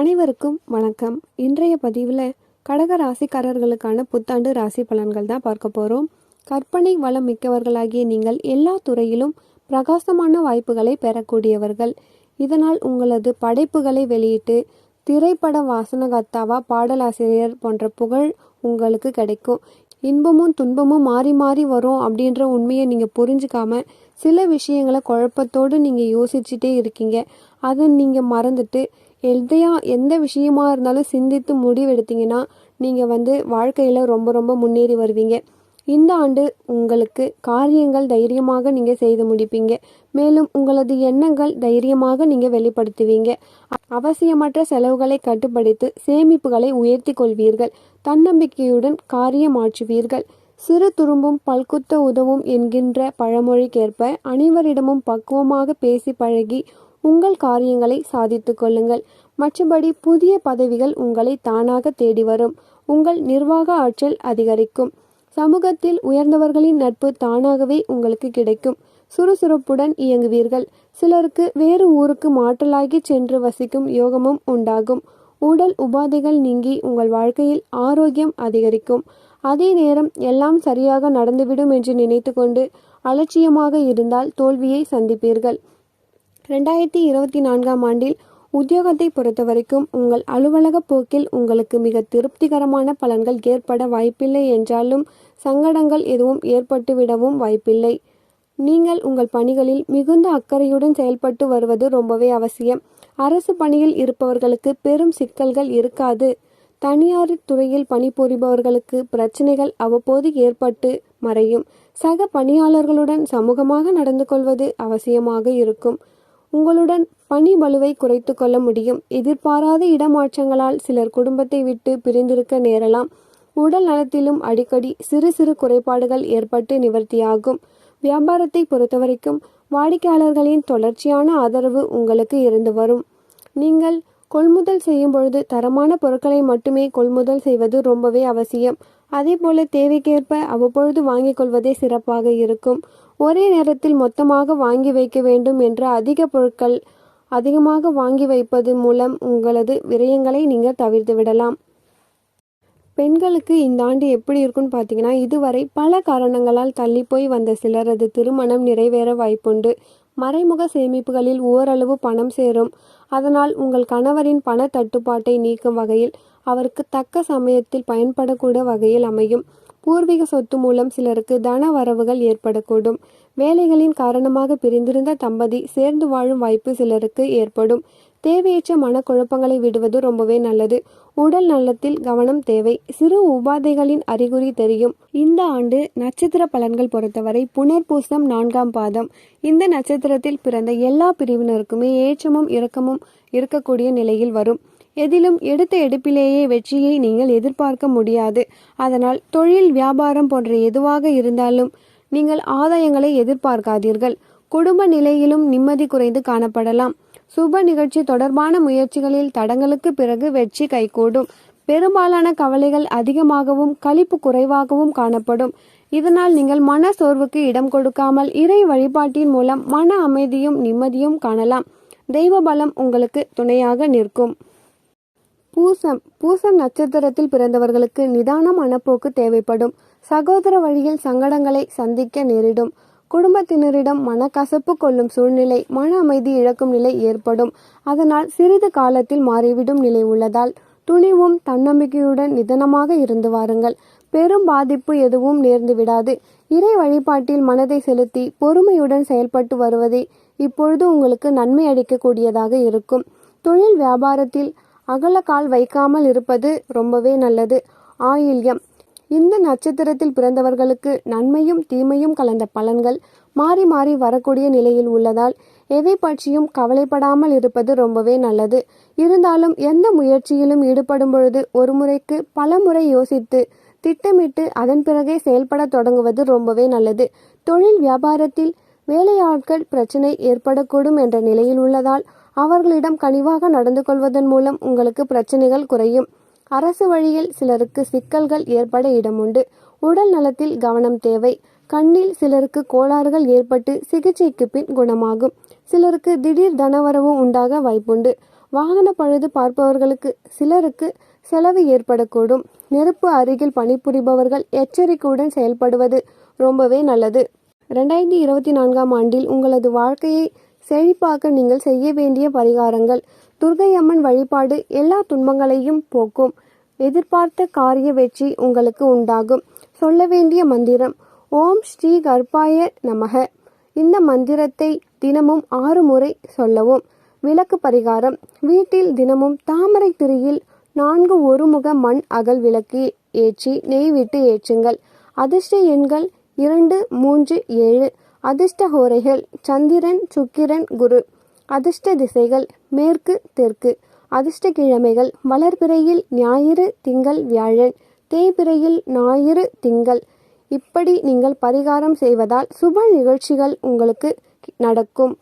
அனைவருக்கும் வணக்கம். இன்றைய பதிவில் கடக ராசிக்காரர்களுக்கான புத்தாண்டு ராசி பலன்கள் தான் பார்க்க போகிறோம் கற்பனை வளம் மிக்கவர்களாகிய நீங்கள் எல்லா துறையிலும் பிரகாசமான வாய்ப்புகளை பெறக்கூடியவர்கள். இதனால் உங்களது படைப்புகளை வெளியிட்டு திரைப்பட வாசனகர்த்தாவா பாடலாசிரியர் போன்ற புகழ் உங்களுக்கு கிடைக்கும். இன்பமும் துன்பமும் மாறி மாறி வரும் அப்படின்ற உண்மையை நீங்கள் புரிஞ்சுக்காம சில விஷயங்களை குழப்பத்தோடு நீங்கள் யோசிச்சுட்டே இருக்கீங்க. அதை நீங்கள் மறந்துட்டு எதையா எந்த விஷயமா இருந்தாலும் சிந்தித்து முடிவெடுத்தீங்கன்னா நீங்கள் வந்து வாழ்க்கையில் ரொம்ப ரொம்ப முன்னேறி வருவீங்க. இந்த ஆண்டு உங்களுக்கு காரியங்கள் தைரியமாக நீங்கள் செய்து முடிப்பீங்க. மேலும் உங்களது எண்ணங்கள் தைரியமாக நீங்கள் வெளிப்படுத்துவீங்க. அவசியமற்ற செலவுகளை கட்டுப்படுத்தி சேமிப்புகளை உயர்த்தி கொள்வீர்கள். தன்னம்பிக்கையுடன் காரியம் ஆற்றுவீர்கள். சிறு துரும்பும் பல்குத்த உதவும் என்கின்ற பழமொழிக்கேற்ப அனைவரிடமும் பக்குவமாக பேசி பழகி உங்கள் காரியங்களை சாதித்து கொள்ளுங்கள். மற்றபடி புதிய பதவிகள் உங்களை தானாக தேடி வரும். உங்கள் நிர்வாக ஆற்றல் அதிகரிக்கும். சமூகத்தில் உயர்ந்தவர்களின் நட்பு தானாகவே உங்களுக்கு கிடைக்கும். சுறுசுறுப்புடன் இயங்குவீர்கள். சிலருக்கு வேறு ஊருக்கு மாற்றலாகி சென்று வசிக்கும் யோகமும் உண்டாகும். உடல் உபாதைகள் நீங்கி உங்கள் வாழ்க்கையில் ஆரோக்கியம் அதிகரிக்கும். அதே நேரம் எல்லாம் சரியாக நடந்துவிடும் என்று நினைத்துக்கொண்டு அலட்சியமாக இருந்தால் தோல்வியை சந்திப்பீர்கள். ரெண்டாயிரத்தி இருபத்தி நான்காம் ஆண்டில் உத்தியோகத்தை பொறுத்தவரைக்கும் உங்கள் அலுவலக போக்கில் உங்களுக்கு மிக திருப்திகரமான பலன்கள் ஏற்பட வாய்ப்பில்லை என்றாலும் சங்கடங்கள் எதுவும் ஏற்பட்டுவிடவும் வாய்ப்பில்லை. நீங்கள் உங்கள் பணிகளில் மிகுந்த அக்கறையுடன் செயல்பட்டு வருவது ரொம்பவே அவசியம். அரசு பணியில் இருப்பவர்களுக்கு பெரும் சிக்கல்கள் இருக்காது. தனியார் துறையில் பணிபுரிபவர்களுக்கு பிரச்சனைகள் அவ்வப்போது ஏற்பட்டு மறையும். சக பணியாளர்களுடன் சமூகமாக நடந்து கொள்வது அவசியமாக இருக்கும். உங்களுடன் பணி பலுவை குறைத்து கொள்ள முடியும். எதிர்பாராத இடமாற்றங்களால் சிலர் குடும்பத்தை விட்டு பிரிந்திருக்க நேரலாம். உடல் நலத்திலும் அடிக்கடி சிறு சிறு குறைபாடுகள் ஏற்பட்டு நிவர்த்தியாகும். வியாபாரத்தை பொறுத்தவரைக்கும் வாடிக்கையாளர்களின் தொடர்ச்சியான ஆதரவு உங்களுக்கு இருந்து வரும். நீங்கள் கொள்முதல் செய்யும் பொழுது தரமான பொருட்களை மட்டுமே கொள்முதல் செய்வது ரொம்பவே அவசியம். அதே போல தேவைக்கேற்ப அவ்வப்பொழுது வாங்கிக் கொள்வதே சிறப்பாக இருக்கும். ஒரே நேரத்தில் மொத்தமாக வாங்கி வைக்க வேண்டும் என்ற அதிக பொருட்கள் அதிகமாக வாங்கி வைப்பது மூலம் உங்களது விரயங்களை நீங்கள் தவிர்த்து விடலாம். பெண்களுக்கு இந்த ஆண்டு எப்படி இருக்குன்னு பார்த்தீங்கன்னா இதுவரை பல காரணங்களால் தள்ளி போய் வந்த சிலரது திருமணம் நிறைவேற வாய்ப்புண்டு. மறைமுக சேமிப்புகளில் ஓரளவு பணம் சேரும். அதனால் உங்கள் கணவரின் பண தட்டுப்பாட்டை நீக்கும் வகையில் அவருக்கு தக்க சமயத்தில் பயன்படக்கூட வகையில் அமையும். பூர்வீக சொத்து மூலம் சிலருக்கு தன வரவுகள் ஏற்படக்கூடும். வேலைகளின் காரணமாக பிரிந்திருந்த தம்பதி சேர்ந்து வாழும் வாய்ப்பு சிலருக்கு ஏற்படும். தேவையற்ற மனக்குழப்பங்களை விடுவது ரொம்பவே நல்லது. உடல் நலத்தில் கவனம் தேவை. சிறு உபாதைகளின் அறிகுறி தெரியும். இந்த ஆண்டு நட்சத்திர பலன்கள் பொறுத்தவரை புனர்பூசம் நான்காம் பாதம். இந்த நட்சத்திரத்தில் பிறந்த எல்லா பிரிவினருக்குமே ஏற்றமும் இரக்கமும் இருக்கக்கூடிய நிலையில் வரும். எதிலும் எடுத்த எடுப்பிலேயே வெற்றியை நீங்கள் எதிர்பார்க்க முடியாது. அதனால் தொழில் வியாபாரம் போன்ற எதுவாக இருந்தாலும் நீங்கள் ஆதாயங்களை எதிர்பார்க்காதீர்கள். குடும்ப நிலையிலும் நிம்மதி குறைந்து காணப்படலாம். சுப நிகழ்ச்சி தொடர்பான முயற்சிகளில் தடங்களுக்கு பிறகு வெற்றி கைகூடும். பெரும்பாலான கவலைகள் அதிகமாகவும் களிப்பு குறைவாகவும் காணப்படும். இதனால் நீங்கள் மன சோர்வுக்கு இடம் கொடுக்காமல் இறை வழிபாட்டின் மூலம் மன அமைதியும் நிம்மதியும் காணலாம். தெய்வ பலம் உங்களுக்கு துணையாக நிற்கும். பூசம் பூசம் நட்சத்திரத்தில் பிறந்தவர்களுக்கு நிதான மனப்போக்கு தேவைப்படும். சகோதர வழியில் சங்கடங்களை சந்திக்க நேரிடும். குடும்பத்தினரிடம் மனக்கசப்பு கொள்ளும் சூழ்நிலை மன அமைதி இழக்கும் நிலை ஏற்படும். அதனால் சிறிது காலத்தில் மாறிவிடும் நிலை உள்ளதால் துணிவும் தன்னம்பிக்கையுடன் நிதானமாக இருந்து வாருங்கள். பெரும் பாதிப்பு எதுவும் நேர்ந்து விடாது. இறை வழிபாட்டில் மனதை செலுத்தி பொறுமையுடன் செயல்பட்டு வருவதே இப்பொழுது உங்களுக்கு நன்மை அளிக்கக்கூடியதாக இருக்கும். தொழில் வியாபாரத்தில் அகல கால் வைக்காமல் இருப்பது ரொம்பவே நல்லது. ஆயில்யம். இந்த நட்சத்திரத்தில் பிறந்தவர்களுக்கு நன்மையும் தீமையும் கலந்த பலன்கள் மாறி மாறி வரக்கூடிய நிலையில் உள்ளதால் எதை பற்றியும் கவலைப்படாமல் இருப்பது ரொம்பவே நல்லது. இருந்தாலும் எந்த முயற்சியிலும் ஈடுபடும் பொழுது ஒரு முறைக்கு பல முறை யோசித்து திட்டமிட்டு அதன் பிறகே செயல்பட தொடங்குவது ரொம்பவே நல்லது. தொழில் வியாபாரத்தில் வேலையாட்கள் பிரச்சனை ஏற்படக்கூடும் என்ற நிலையில் உள்ளதால் அவர்களிடம் கனிவாக நடந்து கொள்வதன் மூலம் உங்களுக்கு பிரச்சனைகள் குறையும். அரசு வழியில் சிலருக்கு சிக்கல்கள் ஏற்பட இடமுண்டு. உடல் நலத்தில் கவனம் தேவை. கண்ணில் சிலருக்கு கோளாறுகள் ஏற்பட்டு சிகிச்சைக்கு பின் குணமாகும். சிலருக்கு திடீர் தனவரவு உண்டாக வாய்ப்புண்டு. வாகன பழுது பார்ப்பவர்களுக்கு சிலருக்கு செலவு ஏற்படக்கூடும். நெருப்பு அருகில் பணிபுரிபவர்கள் எச்சரிக்கையுடன் செயல்படுவது ரொம்பவே நல்லது. ரெண்டாயிரத்தி இருபத்தி நான்காம் ஆண்டில் உங்களது வாழ்க்கையை செழிப்பாக்க நீங்கள் செய்ய வேண்டிய பரிகாரங்கள். துர்கை அம்மன் வழிபாடு எல்லா துன்பங்களையும் போக்கும். எதிர்பார்த்த காரிய வெற்றி உங்களுக்கு உண்டாகும். சொல்ல வேண்டிய மந்திரம் ஓம் ஸ்ரீ கர்ப்பாய நமக. இந்த மந்திரத்தை தினமும் ஆறு முறை சொல்லவும். விளக்கு பரிகாரம் வீட்டில் தினமும் தாமரை திரியில் நான்கு ஒருமுக மண் அகல் விளக்கு ஏற்றி நெய் விட்டு ஏற்றுங்கள். அதிர்ஷ்ட எண்கள் இரண்டு மூன்று ஏழு. அதிர்ஷ்ட ஹோரைகள் சந்திரன் சுக்கிரன் குரு. அதிர்ஷ்ட திசைகள் மேற்கு தெற்கு. அதிர்ஷ்ட கிழமைகள் வளர்பிறையில் ஞாயிறு திங்கள் வியாழன். தேய்பிறையில் ஞாயிறு திங்கள். இப்படி நீங்கள் பரிகாரம் செய்வதால் சுப நிகழ்ச்சிகள் உங்களுக்கு நடக்கும்.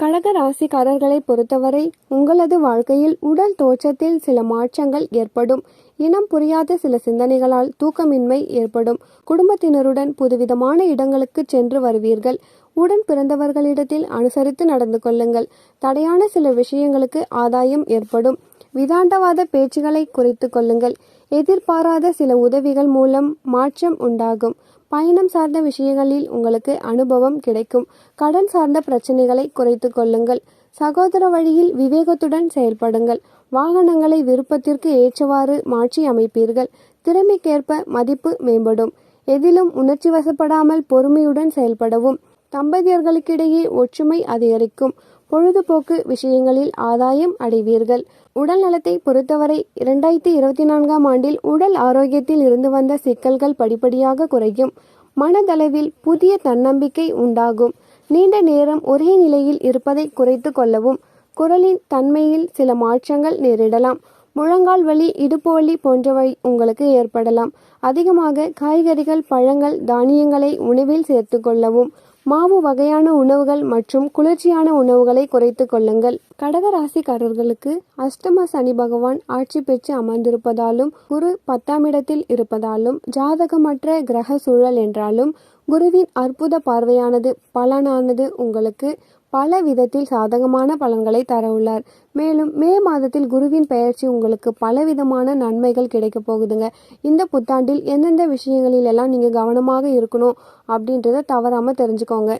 கடக ராசிக்காரர்களை பொறுத்தவரை உங்களது வாழ்க்கையில் உடல் தோற்றத்தில் சில மாற்றங்கள் ஏற்படும். இனம் புரியாத சில சிந்தனைகளால் தூக்கமின்மை ஏற்படும். குடும்பத்தினருடன் புதுவிதமான இடங்களுக்கு சென்று வருவீர்கள். உடன் பிறந்தவர்களிடத்தில் அனுசரித்து நடந்து கொள்ளுங்கள். தடையான சில விஷயங்களுக்கு ஆதாயம் ஏற்படும். விதாண்டவாத பேச்சுகளை குறைத்து கொள்ளுங்கள். எதிர்பாராத சில உதவிகள் மூலம் மாற்றம் உண்டாகும். பயணம் சார்ந்த விஷயங்களில் உங்களுக்கு அனுபவம் கிடைக்கும். கடன் சார்ந்த பிரச்சனைகளை குறைத்து கொள்ளுங்கள். சகோதர வழியில் விவேகத்துடன் செயல்படுங்கள். வாகனங்களை விருப்பத்திற்கு ஏற்றவாறு மாற்றி அமைப்பீர்கள். திறமைக்கேற்ப மதிப்பு மேம்படும். எதிலும் உணர்ச்சி வசப்படாமல் பொறுமையுடன் செயல்படவும். தம்பதியர்களுக்கிடையே ஒற்றுமை அதிகரிக்கும். பொழுதுபோக்கு விஷயங்களில் ஆதாயம் அடைவீர்கள். உடல் நலத்தை பொறுத்தவரை இரண்டாயிரத்தி இருபத்தி நான்காம் ஆண்டில் உடல் ஆரோக்கியத்தில் இருந்து வந்த சிக்கல்கள் படிப்படியாக குறையும். மனதளவில் புதிய தன்னம்பிக்கை உண்டாகும். நீண்ட நேரம் ஒரே நிலையில் இருப்பதை குறைத்து கொள்ளவும் குரலின் தன்மையில் சில மாற்றங்கள் நேரிடலாம். முழங்கால் வலி இடுப்பு வலி போன்றவை உங்களுக்கு ஏற்படலாம். அதிகமாக காய்கறிகள் பழங்கள் தானியங்களை உணவில் சேர்த்து கொள்ளவும் மாவு வகையான உணவுகள் மற்றும் குளிர்ச்சியான உணவுகளை குறைத்து கொள்ளுங்கள். கடக ராசிக்காரர்களுக்கு அஷ்டம சனி பகவான் ஆட்சி பெற்று அமர்ந்திருப்பதாலும் குரு பத்தாம் இடத்தில் இருப்பதாலும் ஜாதகமற்ற கிரக சூழல் என்றாலும் குருவின் அற்புத பார்வையானது பலனானது உங்களுக்கு பல விதத்தில் சாதகமான பலன்களை தர உள்ளார் மேலும் மே மாதத்தில் குருவின் பெயர்ச்சி உங்களுக்கு பலவிதமான நன்மைகள் கிடைக்க போகுதுங்க. இந்த புத்தாண்டில் எந்தெந்த விஷயங்களில் எல்லாம் நீங்கள் கவனமாக இருக்கணும் அப்படின்றத தவறாமல் தெரிஞ்சுக்கோங்க.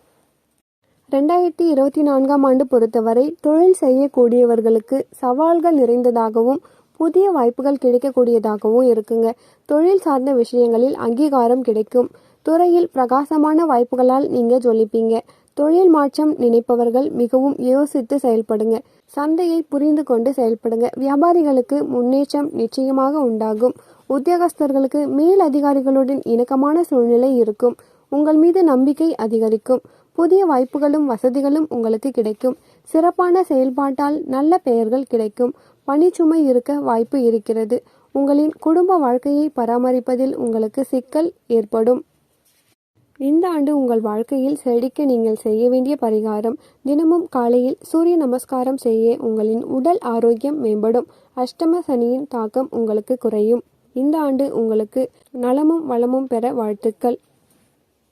ரெண்டாயிரத்தி இருபத்தி நான்காம் ஆண்டு பொறுத்தவரை தொழில் செய்யக்கூடியவர்களுக்கு சவால்கள் நிறைந்ததாகவும் புதிய வாய்ப்புகள் கிடைக்கக்கூடியதாகவும் இருக்குங்க. தொழில் சார்ந்த விஷயங்களில் அங்கீகாரம் கிடைக்கும். துறையில் பிரகாசமான வாய்ப்புகளால் நீங்கள் ஜொலிப்பீங்க. தொழில் மாற்றம் நினைப்பவர்கள் மிகவும் யோசித்து செயல்படுங்க. சந்தையை புரிந்து கொண்டு செயல்படுங்க. வியாபாரிகளுக்கு முன்னேற்றம் நிச்சயமாக உண்டாகும். உத்தியோகஸ்தர்களுக்கு மேல் அதிகாரிகளுடன் இணக்கமான சூழ்நிலை இருக்கும். உங்கள் மீது நம்பிக்கை அதிகரிக்கும். புதிய வாய்ப்புகளும் வசதிகளும் உங்களுக்கு கிடைக்கும். சிறப்பான செயல்பாட்டால் நல்ல பெயர்கள் கிடைக்கும். பணிச்சுமை இருக்க வாய்ப்பு இருக்கிறது. உங்களின் குடும்ப வாழ்க்கையை பராமரிப்பதில் உங்களுக்கு சிக்கல் ஏற்படும். இந்த ஆண்டு உங்கள் வாழ்க்கையில் செழிக்க நீங்கள் செய்ய வேண்டிய பரிகாரம் தினமும் காலையில் சூரிய நமஸ்காரம் செய்ய உங்களின் உடல் ஆரோக்கியம் மேம்படும். அஷ்டம சனியின் தாக்கம் உங்களுக்கு குறையும். இந்த ஆண்டு உங்களுக்கு நலமும் வளமும் பெற வாழ்த்துக்கள்.